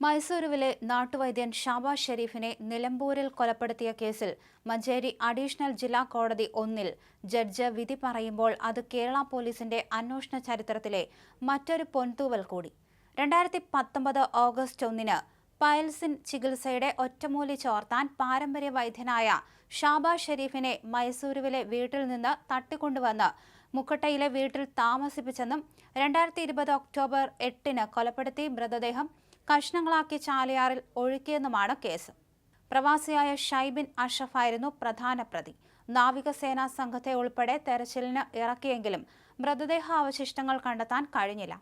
മൈസൂരുവിലെ നാട്ടുവൈദ്യൻ ഷാബാസ് ഷെരീഫിനെ നിലമ്പൂരിൽ കൊലപ്പെടുത്തിയ കേസിൽ മഞ്ചേരി അഡീഷണൽ ജില്ലാ കോടതി ഒന്നിൽ ജഡ്ജ് വിധി പറയുമ്പോൾ അത് കേരള പോലീസിന്റെ അന്വേഷണ ചരിത്രത്തിലെ മറ്റൊരു പൊൻതൂവൽ കൂടി. രണ്ടായിരത്തി പത്തൊമ്പത് ഓഗസ്റ്റ് ഒന്നിന് പയൽസിൻ ചികിത്സയുടെ ഒറ്റമൂലി ചോർത്താൻ പാരമ്പര്യ വൈദ്യനായ ഷാബാസ് ഷെരീഫിനെ മൈസൂരുവിലെ വീട്ടിൽ നിന്ന് തട്ടിക്കൊണ്ടുവന്ന് മുക്കട്ടയിലെ വീട്ടിൽ താമസിപ്പിച്ചെന്നും രണ്ടായിരത്തി ഇരുപത് ഒക്ടോബർ എട്ടിന് കൊലപ്പെടുത്തി മൃതദേഹം കഷ്ണങ്ങളാക്കി ചാലയാറിൽ ഒഴുക്കിയെന്നുമാണ് കേസ്. പ്രവാസിയായ ഷൈബിൻ അഷഫായിരുന്നു പ്രധാന പ്രതി. നാവികസേനാ സംഘത്തെ ഉൾപ്പെടെ തെരച്ചിലിന് ഇറക്കിയെങ്കിലും മൃതദേഹ അവശിഷ്ടങ്ങൾ കണ്ടെത്താൻ കഴിഞ്ഞില്ല.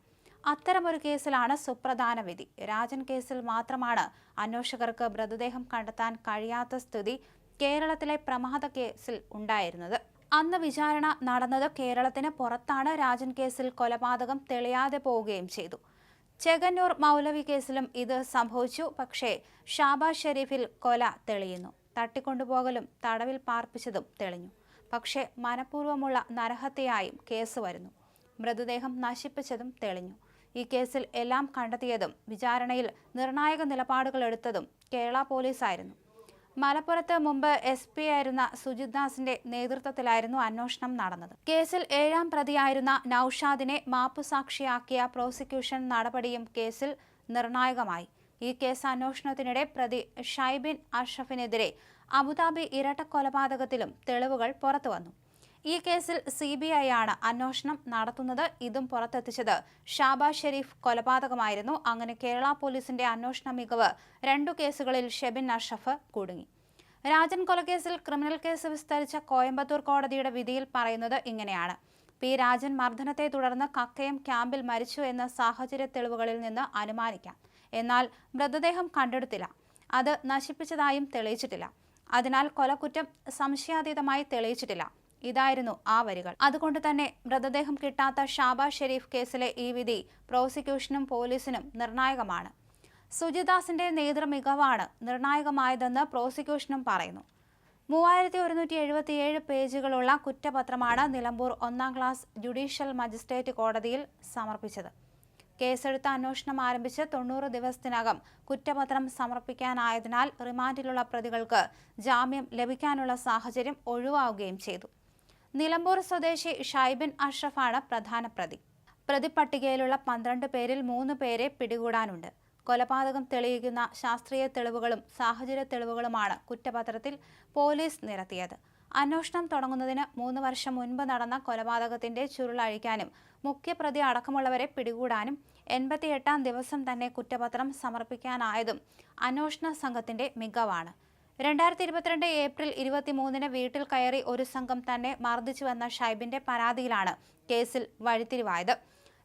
അത്തരമൊരു കേസിലാണ് സുപ്രധാന വിധി. രാജൻ കേസിൽ മാത്രമാണ് അന്വേഷകർക്ക് മൃതദേഹം കണ്ടെത്താൻ കഴിയാത്ത സ്ഥിതി കേരളത്തിലെ പ്രമാദ കേസിൽ ഉണ്ടായിരുന്നത്. അന്ന് വിചാരണ നടന്നത് കേരളത്തിന് പുറത്താണ് രാജൻ കേസിൽ കൊലപാതകം തെളിയാതെ പോവുകയും ചെയ്തു. ചെകന്നൂർ മൗലവി കേസിലും ഇത് സംഭവിച്ചു. പക്ഷേ ഷാബാസ് ഷെരീഫിൽ കൊല തെളിയുന്നു. തട്ടിക്കൊണ്ടുപോകലും തടവിൽ പാർപ്പിച്ചതും തെളിഞ്ഞു. പക്ഷേ മനഃപൂർവമുള്ള നരഹത്യയായും കേസ് വരുന്നു. മൃതദേഹം നശിപ്പിച്ചതും തെളിഞ്ഞു. ഈ കേസിൽ എല്ലാം കണ്ടെത്തിയതും വിചാരണയിൽ നിർണായക നിലപാടുകൾ എടുത്തതും കേരള പോലീസായിരുന്നു. മലപ്പുറത്ത് മുമ്പ് എസ് പി ആയിരുന്ന സുജിത് ദാസിന്റെ നേതൃത്വത്തിലായിരുന്നു അന്വേഷണം നടന്നത്. കേസിൽ ഏഴാം പ്രതിയായിരുന്ന നൌഷാദിനെ മാപ്പുസാക്ഷിയാക്കിയ പ്രോസിക്യൂഷൻ നടപടിയും കേസിൽ നിർണായകമായി. ഈ കേസ് അന്വേഷണത്തിനിടെ പ്രതി ഷൈബിൻ അഷ്റഫിനെതിരെ അബുദാബി ഇരട്ട കൊലപാതകത്തിലും തെളിവുകൾ പുറത്തുവന്നു. ഈ കേസിൽ സി ബി ഐ ആണ് അന്വേഷണം നടത്തുന്നത്. ഇതും പുറത്തെത്തിച്ചത് ഷാബാസ് ഷെരീഫ് കൊലപാതകമായിരുന്നു. അങ്ങനെ കേരള പോലീസിന്റെ അന്വേഷണ മികവ് രണ്ടു കേസുകളിൽ ഷെബിൻ അഷഫ് കുടുങ്ങി. രാജൻ കൊലക്കേസിൽ ക്രിമിനൽ കേസ് വിസ്തരിച്ച കോയമ്പത്തൂർ കോടതിയുടെ വിധിയിൽ പറയുന്നത് ഇങ്ങനെയാണ്. പി രാജൻ മർദ്ദനത്തെ തുടർന്ന് കക്കയം ക്യാമ്പിൽ മരിച്ചു എന്ന സാഹചര്യ തെളിവുകളിൽ നിന്ന് അനുമാനിക്കാം. എന്നാൽ മൃതദേഹം കണ്ടെടുത്തില്ല. അത് നശിപ്പിച്ചതായും തെളിയിച്ചിട്ടില്ല. അതിനാൽ കൊലക്കുറ്റം സംശയാതീതമായി തെളിയിച്ചിട്ടില്ല. ഇതായിരുന്നു ആ വരികൾ. അതുകൊണ്ട് തന്നെ മൃതദേഹം കിട്ടാത്ത ഷാബാസ് ഷെരീഫ് കേസിലെ ഈ വിധി പ്രോസിക്യൂഷനും പോലീസിനും നിർണായകമാണ്. സുജിദാസിന്റെ നേതൃമികവാണ് നിർണായകമായതെന്ന് പ്രോസിക്യൂഷനും പറയുന്നു. മൂവായിരത്തി ഒരുന്നൂറ്റി എഴുപത്തിയേഴ് പേജുകളുള്ള കുറ്റപത്രമാണ് നിലമ്പൂർ ഒന്നാം ക്ലാസ് ജുഡീഷ്യൽ മജിസ്ട്രേറ്റ് കോടതിയിൽ സമർപ്പിച്ചത്. കേസെടുത്ത അന്വേഷണം ആരംഭിച്ച് തൊണ്ണൂറ് ദിവസത്തിനകം കുറ്റപത്രം സമർപ്പിക്കാനായതിനാൽ റിമാൻഡിലുള്ള പ്രതികൾക്ക് ജാമ്യം ലഭിക്കാനുള്ള സാഹചര്യം ഒഴിവാവുകയും ചെയ്തു. നിലമ്പൂർ സ്വദേശി ഷൈബിൻ അഷ്റഫാണ് പ്രധാന പ്രതി. പ്രതിപട്ടികയിലുള്ള പന്ത്രണ്ട് പേരിൽ മൂന്ന് പേരെ പിടികൂടാനുണ്ട്. കൊലപാതകം തെളിയിക്കുന്ന ശാസ്ത്രീയ തെളിവുകളും സാഹചര്യ തെളിവുകളുമാണ് കുറ്റപത്രത്തിൽ പോലീസ് നിരത്തിയത്. അന്വേഷണം തുടങ്ങുന്നതിന് മൂന്ന് വർഷം മുൻപ് നടന്ന കൊലപാതകത്തിന്റെ ചുരുളഴിക്കാനും മുഖ്യപ്രതി അടക്കമുള്ളവരെ പിടികൂടാനും എൺപത്തിയെട്ടാം ദിവസം തന്നെ കുറ്റപത്രം സമർപ്പിക്കാനായതും അന്വേഷണ സംഘത്തിന്റെ മികവാണ്. രണ്ടായിരത്തി ഇരുപത്തിരണ്ട് ഏപ്രിൽ ഇരുപത്തിമൂന്നിന് വീട്ടിൽ കയറി ഒരു സംഘം തന്നെ മർദ്ദിച്ചുവെന്ന ഷൈബിന്റെ പരാതിയിലാണ് കേസിൽ വഴിത്തിരിവായത്.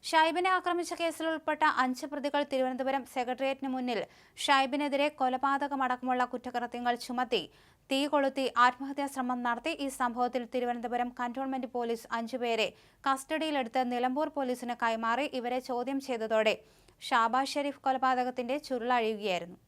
ഷൈബിനെ ആക്രമിച്ച കേസിൽ ഉൾപ്പെട്ട അഞ്ച് പ്രതികൾ തിരുവനന്തപുരം സെക്രട്ടേറിയറ്റിന് മുന്നിൽ ഷൈബിനെതിരെ കൊലപാതകമടക്കമുള്ള കുറ്റകൃത്യങ്ങൾ ചുമത്തി തീ കൊളുത്തി ആത്മഹത്യാ ശ്രമം നടത്തി ഈ സംഭവത്തിൽ തിരുവനന്തപുരം കന്റോൺമെന്റ് പോലീസ് അഞ്ചുപേരെ കസ്റ്റഡിയിലെടുത്ത് നിലമ്പൂർ പോലീസിന് കൈമാറി ഇവരെ ചോദ്യം ചെയ്തതോടെ ഷാബാസ് ഷെരീഫ് കൊലപാതകത്തിന്റെ ചുരുളഴിയുകയായിരുന്നു.